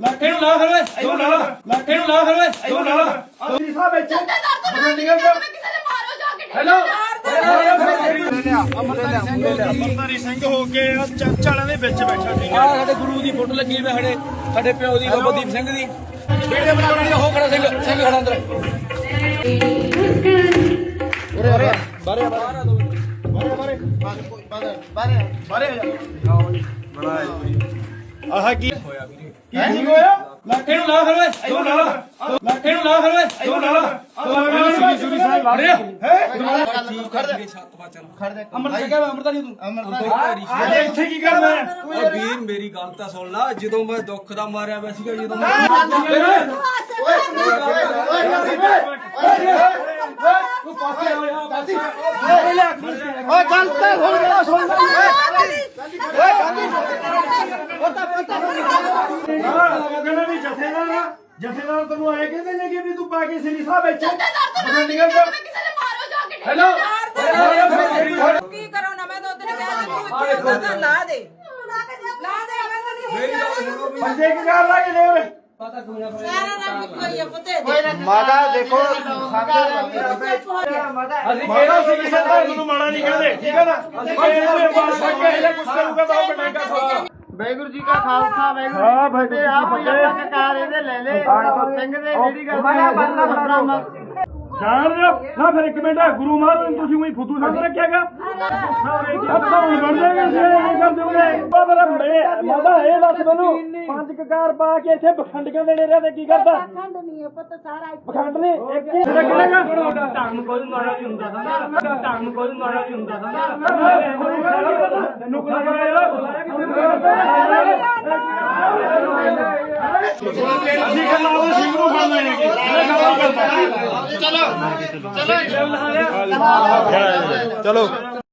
ਲਾਠੀ ਨੂੰ ਲਾ ਫਿਰ ਓਏ ਤੂੰ ਲਾ ਲਾਠੀ ਨੂੰ ਲਾ ਫਿਰ ਓਏ ਤੂੰ ਲਾ ਜੀ ਸਾਹਿਬ ਇੱਥੇ ਜੱਥੇਦਾਰ ਤੋਂ ਨਾ ਬਠਿੰਡੇ ਕਿਸੇ ਨੇ ਕਿਸੇ ਦੇ ਮਾਰੋ ਜਾ ਕੇ ਹੈਲੋ। ਅਮਰਤਾਰੀ ਸਿੰਘ ਹੋ ਕੇ ਚਰਚ ਵਾਲਿਆਂ ਦੇ ਵਿੱਚ ਬੈਠਾ ਸੀ। ਆ ਸਾਡੇ ਗੁਰੂ ਦੀ ਫੋਟੋ ਲੱਗੀ ਹੋਈ ਸਾਡੇ ਸਾਡੇ ਪਿਓ ਦੀ ਬਾਬਾ ਦੀਪ ਸਿੰਘ ਦੀ। ਵੀਡੀਓ ਬਣਾਉਣੀ ਆ, ਉਹ ਖੜਾ ਸਿੰਘ ਸਿੰਘ ਖੜਾ ਅੰਦਰ। ਉਰੇ ਉਰੇ। ਬਾਰੇ ਬਾਰੇ ਆ। ਦੋ ਆਹ ਕੀ ਹੋਇਆ ਵੀਰੇ ਕੀ ਹੋਇਆ ਲਾਠੀ ਨੂੰ ਲਾ ਫਿਰ ਓਏ ਤੂੰ ਲਾ ਲਾਠੀ ਨੂੰ ਲਾ ਫਿਰ ਓਏ ਤੂੰ ਲਾ ਸੁਣੀ ਸੁਣੀ ਸਾਹਿਬ ਲਾ ਰਿਹਾ ਅਮਰ ਸਿੰਘ ਅਮਰਤਾ ਨਹੀਂ ਤੂੰ ਆ ਇੱਥੇ ਕੀ ਕਰਨਾ ਹੈ ਓ ਵੀਰ ਮੇਰੀ ਗੱਲ ਤਾਂ ਸੁਣ ਲਾ ਜਦੋਂ ਮੈਂ ਦੁੱਖ ਦਾ ਮਾਰਿਆ ਪਿਆ ਸੀਗਾ ਜਦੋਂ ਮੈਂ ਤੂੰ ਪਾਸੇ ਆ ਜਾ ਓਏ ਗੱਲ ਤਾਂ ਸੁਣ ਲੈ ਸੁਣ ਕਹਿੰਦਾ ਵੀ ਜਥੇਦਾਰ ਆ ਜਥੇਦਾਰ ਤੈਨੂੰ ਆਏ ਕਹਿੰਦੇ ਨੇ ਕਿ ਵੀ ਤੂੰ ਪਾ ਕੇ ਸ੍ਰੀ ਸਾਹਿਬ ਇੱਥੇ ਜੱਥੇਦਾਰ ਤੋਂ ਨਾ ਬਠਿੰਡੇ ਕਿਸੇ ਨੇ ਕਿਸੇ ਦੇ ਮਾਰੋ ਜਾ ਕੇ ਹੈਲੋ। ਕੀ ਕਰੋ ਨਾ ਮੈਂ ਤਾਂ ਉਹਦੇ ਕਿਹਾ ਸੀ ਤੂੰ ਇੱਥੇ ਉਹਦਾ ਤਾਂ ਲਾ ਦੇ। ਲਾ ਦੇ ਮੈਂ ਤਾਂ ਨਹੀਂ ਬੰਦੇ ਕੀ ਕਰ ਲਾਗੇ ਨੇ ਉਰੇ। ਸਾਰਾ ਨਾ ਕੋਈ ਆ ਪੁੱਤੇ ਦੇ। ਮਾਤਾ ਦੇਖੋ ਅਸੀਂ ਮਾਤਾ ਸ੍ਰੀ ਸਾਹਿਬ ਧਰਮ ਨੂੰ ਮਾੜਾ ਨਹੀਂ ਕਹਿੰਦੇ ਠੀਕ ਹੈ ਨਾ ਕੋਈ ਇਹਦੇ ਬਾਅਦ ਸੱਕੇ ਇਹਦਾ ਕੁਛ ਕਰੂਗਾ ਤਾਂ ਉਹ ਬਣੇਗਾ ਖਵਾ ਵਾਹਿਗੁਰੂ ਜੀ ਕਾ ਖਾਲਸਾ ਵਾਹਿਗੁਰੂ ਜੀ ਕੀ ਫਤਿਹ। ਆਪ ਹੀ ਕਾਰ ਇਹਦੇ ਲੈ ਲੈ। ਸਿੰਘ ਦੇ ਜਿਹੜੀ ਗੱਲ ਮਨਾ ਬੰਨਾ ਜਾਣ ਦਿਓ। ਨਾ ਫਿਰ ਇੱਕ ਮਿੰਟ ਗੁਰੂ ਮਹਾਰਾਜ ਨੂੰ ਤੁਸੀਂ ਉਹੀ ਫੁੱਦੂ ਸਮਝ ਰੱਖਿਆਗਾ। ਸਾਰੇ ਕੀ ਆਪਾਂ ਹੁਣ ਬਣ ਜਾਏਗਾ ਜੇ ਇਹ ਕਰ ਦਿਓਗੇ ਬਾ ਮੇਰਾ ਮੈਂ ਮਾਦਾ ਇਹ ਦੱਸ ਮੈਨੂੰ ਪੰਜ ਕਕਾਰ ਪਾ ਕੇ ਇੱਥੇ ਬਖੰਡੀਆਂ ਦੇ ਡੇਰਿਆਂ ਤੇ ਕੀ ਕਰਦਾ? ਖੰਡ ਨਹੀਂ ਪੁੱਤ ਸਾਰਾ ਬਖੰਡ ਨੇ ਇੱਕ ਹੀ ਰੱਖਣਾਗਾ ਧਰਮ ਕੋਈ ਮਾੜਾ ਨਹੀਂ ਹੁੰਦਾ ਸਮਝਿਆ ਧਰਮ ਕੋਈ ਮਾੜਾ ਨਹੀਂ ਹੁੰਦਾ ਸਮਝਿਆ ਤੈਨੂੰ ਕੋਈ ਅਸੀਂ ਗੱਲਾਂ ਉਹ ਸਿੰਘ ਨੂੰ ਫੜਨਾ ਹੈ ਕਿ ਇਹ ਗੱਲ ਕਰਦਾ ਚਲੋ। ਚਲੋ। ਚਲੋ।